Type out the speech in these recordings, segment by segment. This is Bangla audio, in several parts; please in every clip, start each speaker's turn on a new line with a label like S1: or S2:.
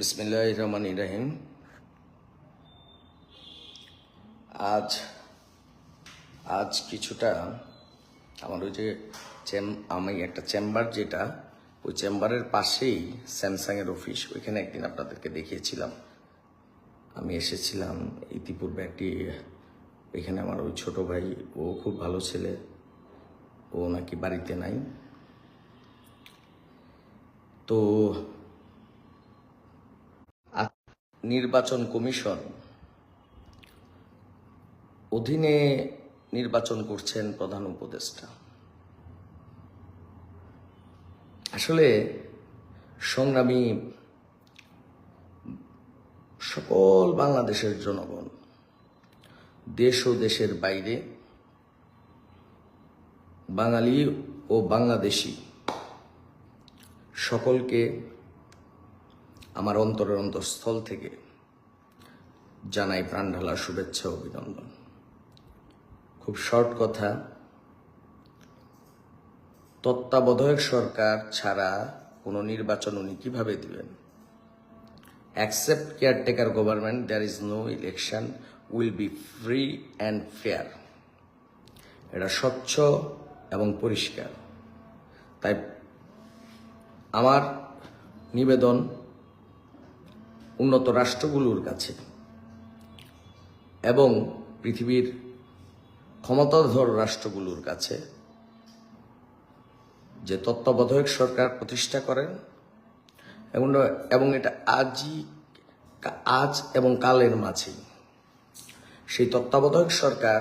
S1: বিসমিল্লাহ রহমান রাহিম। আজ আজ কিছুটা আমার ওই যে আমি একটা চেম্বার যেটা, ওই চেম্বারের পাশেই স্যামসাংয়ের অফিস, ওইখানে একদিন আপনাদেরকে দেখিয়েছিলাম। আমি এসেছিলাম, ইতিপূর্বে একটি, এখানে আমার ওই ছোট ভাই, ও খুব ভালো ছেলে, ও নাকি বাড়িতে নাই। তো নির্বাচন কমিশন অধীনে নির্বাচন করছেন প্রধান উপদেষ্টা। আসলে সংগ্রামী সকল বাংলাদেশের জনগণ, দেশ ও দেশের বাইরে, বাঙালি ও বাংলাদেশি সকলকে আমার অন্তরের অন্তঃস্থল থেকে জানাই প্রাণ ঢালা শুভেচ্ছা অভিনন্দন। খুব শর্ট কথা, তত্ত্বাবধায়ক সরকার ছাড়া কোনো নির্বাচন উনি কীভাবে দিবেন? Accept caretaker government there is no election will be free and fair এটা স্বচ্ছ এবং পরিষ্কার। তাই আমার নিবেদন উন্নত রাষ্ট্রগুলোর কাছে। এবং পৃথিবীর ক্ষমতাধর রাষ্ট্রগুলোর কাছে যে তত্ত্বাবধায়ক সরকার প্রতিষ্ঠা করেন এবং এবং এটা আজই আজ এবং কালের মাঝে সেই তত্ত্বাবধায়ক সরকার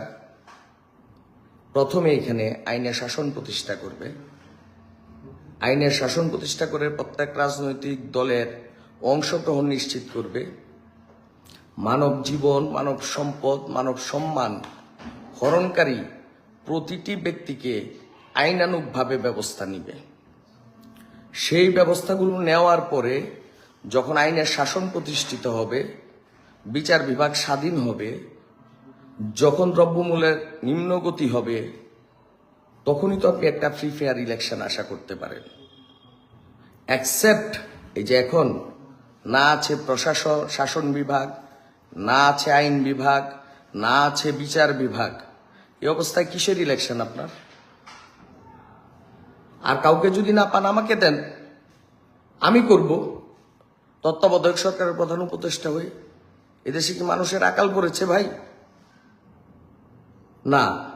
S1: প্রথমে এখানে আইনের শাসন প্রতিষ্ঠা করবে। আইনের শাসন প্রতিষ্ঠা করে প্রত্যেক রাজনৈতিক দলের অংশগ্রহণ নিশ্চিত করবে। মানব জীবন, মানব সম্পদ, মানব সম্মান হরণকারী প্রতিটি ব্যক্তিকে আইনানুগভাবে ব্যবস্থা নিবে। সেই ব্যবস্থাগুলো নেওয়ার পরে যখন আইনের শাসন প্রতিষ্ঠিত হবে, বিচার বিভাগ স্বাধীন হবে, যখন দ্রব্যমূল্যের নিম্নগতি হবে, তখনই তো আপনি একটা ফ্রি ফেয়ার ইলেকশন আশা করতে পারেন। অ্যাকসেপ্ট এই যে এখন না আছে প্রশাসন, শাসন বিভাগ, না আছে আইন বিভাগ, না আছে বিচার বিভাগ। এই অবস্থায় কিসের ইলেকশন আপনার? আর কাউকে যদি না পান, আমাকে দেন। আমি করব। তত্ত্বাবধায়ক সরকারের প্রধান উপদেষ্টা হয়ে। এদেশে কি মানুষের আকাল পড়েছে ভাই? না।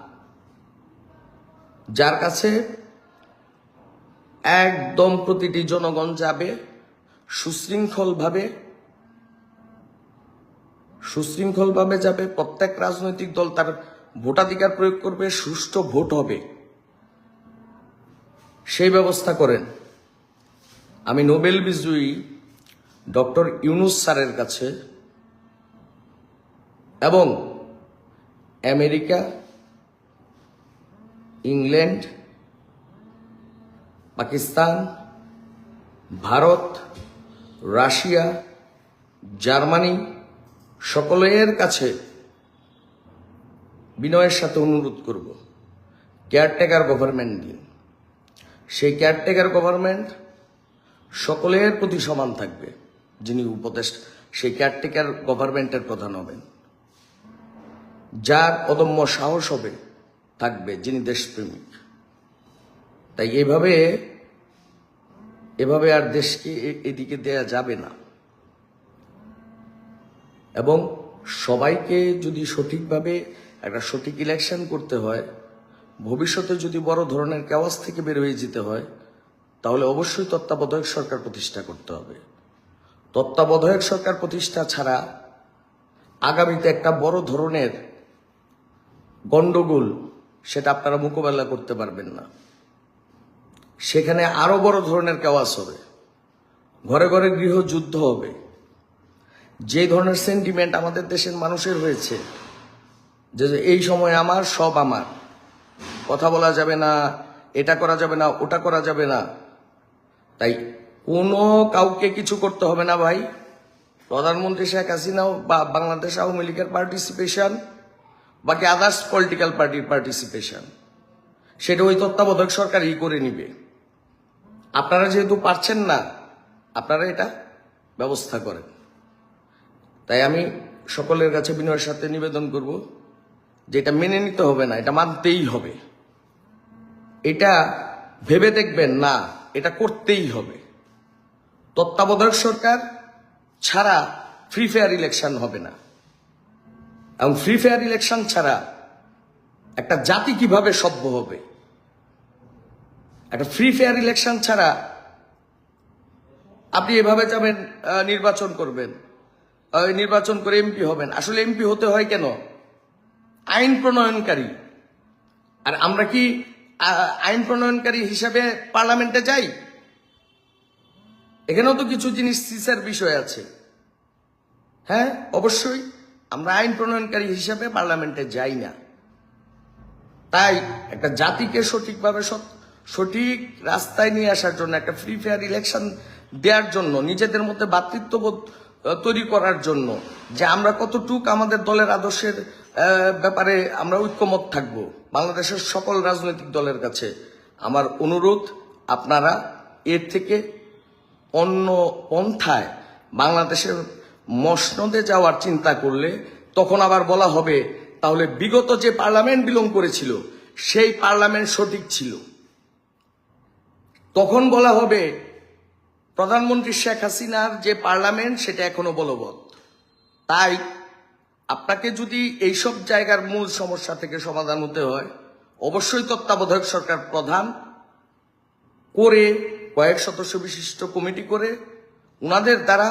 S1: যার কাছে একদম প্রতিটি জনগণ যাবে সুশৃঙ্খলভাবে সুশৃঙ্খলভাবে যাবে, প্রত্যেক রাজনৈতিক দল তার ভোটাধিকার প্রয়োগ করবে, সুষ্ঠু ভোট হবে। সেই ব্যবস্থা করেন। আমি নোবেল বিজয়ী ডক্টর ইউনুস স্যারের কাছে এবং America, England, Pakistan, Bharat Russia, Germany সকলের কাছে বিনয়ের সাথে অনুরোধ করব। কেয়ারটেকার গভর্নমেন্ট দিন। সেই কেয়ারটেকার গভর্নমেন্ট সকলের প্রতি সমান থাকবে, যিনি উপদেষ্টা, সেই কেয়ারটেকার গভর্নমেন্টের প্রধান হবেন। যার অদম্য সাহস হবে, থাকবে যিনি দেশপ্রেমিক। তাই এভাবে এভাবে আর দেশকে এদিকে দেয়া যাবে না। এবং সবাইকে যদি সঠিকভাবে একটা সঠিক ইলেকশন করতে হয়, ভবিষ্যতে যদি বড় ধরনের কেওয়াজ থেকে বের হয়ে যেতে হয়, তাহলে অবশ্যই তত্ত্বাবধায়ক সরকার প্রতিষ্ঠা করতে হবে। তত্ত্বাবধায়ক সরকার প্রতিষ্ঠা ছাড়া আগামীতে একটা বড় ধরনের গন্ডগোল সেটা আপনারা মোকাবেলা করতে পারবেন না। সেখানে আরও বড় ধরনের কেওয়াজ হবে। ঘরে ঘরে গৃহযুদ্ধ হবে। যে ধরনের সেন্টিমেন্ট আমাদের দেশের মানুষের হয়েছে, যে এই সময় আমার, সব আমার। কথা বলা যাবে না, এটা করা যাবে না, ওটা করা যাবে না। তাই কোনো কাউকে কিছু করতে হবে না ভাই। প্রধানমন্ত্রী শেখ হাসিনাও বা বাংলাদেশ আওয়ামী লীগের পার্টিসিপেশন বাকি আদার্স পলিটিক্যাল পার্টির পার্টিসিপেশন সেটা ওই তত্ত্বাবধায়ক সরকারই করে নিবে। আপনারা যেহেতু পারছেন না, আপনারা এটা ব্যবস্থা করেন। তাই আমি সকলের কাছে বিনয়ের সাথে নিবেদন করব যে এটা মেনে নিতে হবে না, এটা মানতেই হবে। এটা ভেবে দেখবেন না, এটা করতেই হবে। তত্ত্বাবধায়ক সরকার ছাড়া ফ্রি ফেয়ার ইলেকশন হবে না। এবং ফ্রি ফেয়ার ইলেকশন ছাড়া একটা জাতি কীভাবে সভ্য হবে? একটা ফ্রি ফেয়ার ইলেকশন ছাড়া আপনি এভাবে যাবেন নির্বাচন করবেন। নির্বাচন করে এমপি হবেন। আসলে এমপি হতে হয় কেন? আইন প্রণয়নকারী। আর আমরা কি আইন প্রণয়নকারী হিসাবে পার্লামেন্টে যাই? এখানেও তো কিছু জিনিস সিসার বিষয় আছে। হ্যাঁ অবশ্যই। আমরা আইন প্রণয়নকারী হিসাবে পার্লামেন্টে যাই না। তাই একটা জাতিকে সঠিকভাবে সৎ- সঠিক রাস্তায় নিয়ে আসার জন্য, একটা ফ্রি ফেয়ার ইলেকশন দেওয়ার জন্য, নিজেদের মধ্যে ভ্রাতৃত্ববোধ তৈরি করার জন্য, যে আমরা কতটুক আমাদের দলের আদর্শের ব্যাপারে আমরা ঐক্যমত থাকব। বাংলাদেশের সকল রাজনৈতিক দলের কাছে আমার অনুরোধ, আপনারা এর থেকে অন্য পন্থায় বাংলাদেশের মসনদে যাওয়ার চিন্তা করলে, তখন আবার বলা হবে, তাহলে বিগত যে পার্লামেন্ট বিলং করেছিল, সেই পার্লামেন্ট সঠিক ছিল। তখন বলা হবে, প্রধানমন্ত্রী শেখ হাসিনার যে পার্লামেন্ট, সেটা এখনও বলবৎ। তাই আপনাকে যদি এইসব জায়গার মূল সমস্যা থেকে সমাধান হতে হয়, অবশ্যই তত্ত্বাবধায়ক সরকার প্রধান করে কয়েক সদস্য বিশিষ্ট কমিটি করে, উনাদের দ্বারা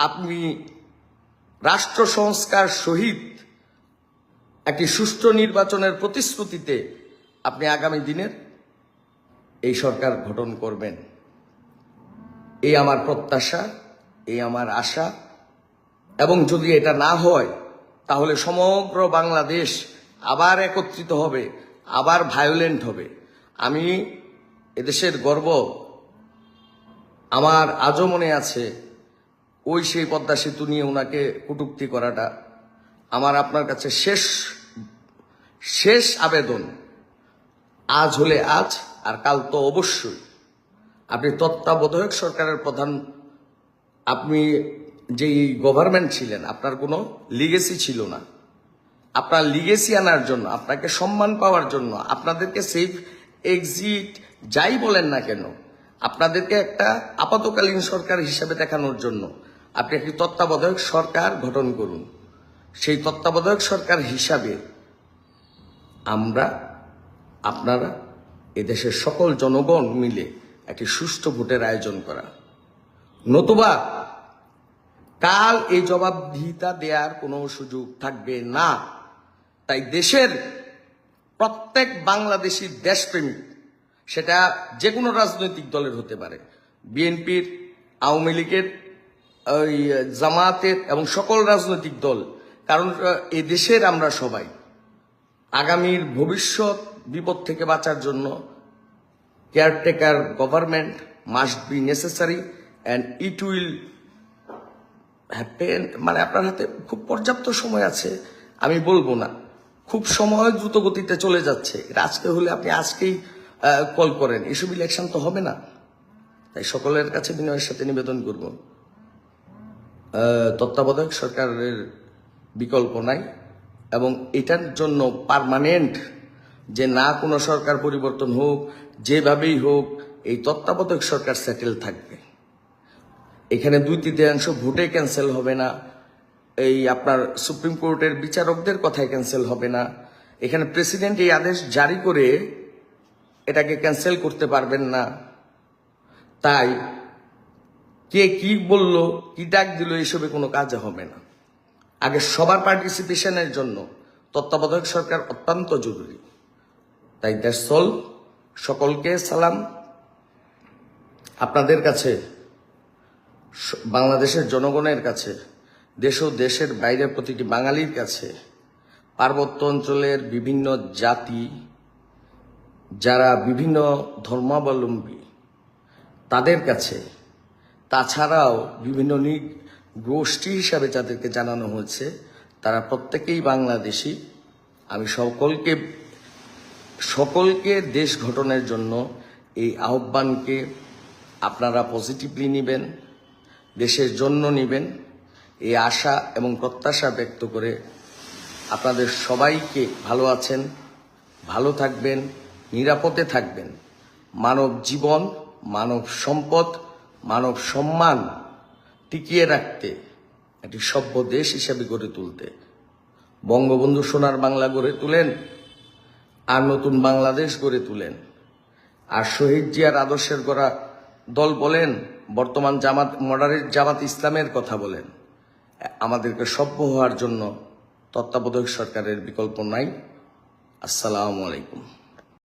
S1: আপনি রাষ্ট্র সংস্কার সহিত একটি সুষ্ঠু নির্বাচনের প্রতিশ্রুতিতে আপনি আগামী দিনের এই সরকার গঠন করবেন। এই আমার প্রত্যাশা, এই আমার আশা। এবং যদি এটা না হয়, তাহলে সমগ্র বাংলাদেশ আবার একত্রিত হবে, আবার ভায়োলেন্ট হবে। আমি এদেশের গর্ব। আমার আজও মনে আছে, ওই সেই পদ্মা সেতু নিয়ে ওনাকে কটুক্তি করাটা। আমার আপনার কাছে শেষ শেষ আবেদন। আজ হলে আজ আর কাল তো অবশ্যই। আপনি তত্ত্বাবধায়ক সরকারের প্রধান, আপনি যেই গভর্নমেন্ট ছিলেন, আপনার কোনো লিগেসি ছিল না। আপনার লিগেসি আনার জন্য, আপনাকে সম্মান পাওয়ার জন্য, আপনাদেরকে সেফ এক্সিট যাই বলেন না কেন, আপনাদেরকে একটা আপাতকালীন সরকার হিসাবে দেখানোর জন্য আপনি একটি তত্ত্বাবধায়ক সরকার গঠন করুন। সেই তত্ত্বাবধায়ক সরকার হিসাবে আমরা আপনারা এদেশের সকল জনগণ মিলে একটি সুষ্ঠু ভোটের আয়োজন করা। নতুবা, কাল এই জবাবদিহিতা দেওয়ার কোনো সুযোগ থাকবে না। তাই দেশের প্রত্যেক বাংলাদেশি দেশপ্রেমিক, সেটা যে কোনো রাজনৈতিক দলের হতে পারে, বিএনপির, আওয়ামী লীগের, ওই জামায়াতের এবং সকল রাজনৈতিক দল। কারণ, এ দেশের আমরা সবাই। আগামীর ভবিষ্যৎ বিপদ থেকে বাঁচার জন্য caretaker government must be necessary and it will happen মানে আপনার হাতে খুব পর্যাপ্ত সময় আছে, আমি বলব না। খুব সময় দ্রুত গতিতে চলে যাচ্ছে। আজকে হলে আপনি আজকেই কল করেন। এসব ইলেকশন তো হবে না। তাই সকলের কাছে বিনয়ের সাথে নিবেদন করব। তত্ত্বাবধায়ক সরকারের বিকল্প নাই এবং এটার জন্য পার্মানেন্ট যে না কোনো সরকার পরিবর্তন হোক, যেভাবেই হোক, এই তত্ত্বাবধায়ক সরকার সেটেল থাকবে। এখানে দুই তৃতীয়াংশ ভোটে ক্যান্সেল হবে না। এই আপনার সুপ্রিম কোর্টের বিচারকদের কথায় ক্যান্সেল হবে না। এখানে প্রেসিডেন্ট এই আদেশ জারি করে এটাকে ক্যান্সেল করতে পারবেন না। তাই কে কি বলল, কি ডাক দিল, এসবে কোনো কাজ হবে না। আগে সবার পার্টিসিপেশনের জন্য তত্ত্বাবধায়ক সরকার অত্যন্ত জরুরি। তাই দ্যাটস অল। সকলকে সালাম। আপনাদের কাছে বাংলাদেশের জনগণের কাছে, দেশ ও দেশের বাইরের প্রতিটি বাঙালির কাছে, পার্বত্য অঞ্চলের বিভিন্ন জাতি, যারা বিভিন্ন ধর্মাবলম্বী, তাদের কাছে, তাছাড়াও বিভিন্ন গোষ্ঠী হিসাবে যাদেরকে জানানো হয়েছে, তারা প্রত্যেকেই বাংলাদেশি। আমি সকলকে সকলকে দেশ গঠনের জন্য এই আহ্বানকে আপনারা পজিটিভলি নেবেন, দেশের জন্য নেবেন। এই আশা এবং প্রত্যাশা ব্যক্ত করে আপনাদের সবাইকে ভালো আছেন, ভালো থাকবেন, নিরাপদে থাকবেন। মানব জীবন, মানব সম্পদ, মানব সম্মান টিকিয়ে রাখতে, একটি সভ্য দেশ হিসাবে গড়ে তুলতে। বঙ্গবন্ধু সোনার বাংলা গড়ে তুলেন। আর নতুন বাংলাদেশ গড়ে তুলেন। আর শহীদ জিয়ার আদর্শের গড়া দল বলেন, বর্তমান জামাত, মডারেট জামাত ইসলামের কথা বলেন। আমাদেরকে সভ্য হওয়ার জন্য তত্ত্বাবধায়ক সরকারের বিকল্প নাই। আসসালামু আলাইকুম।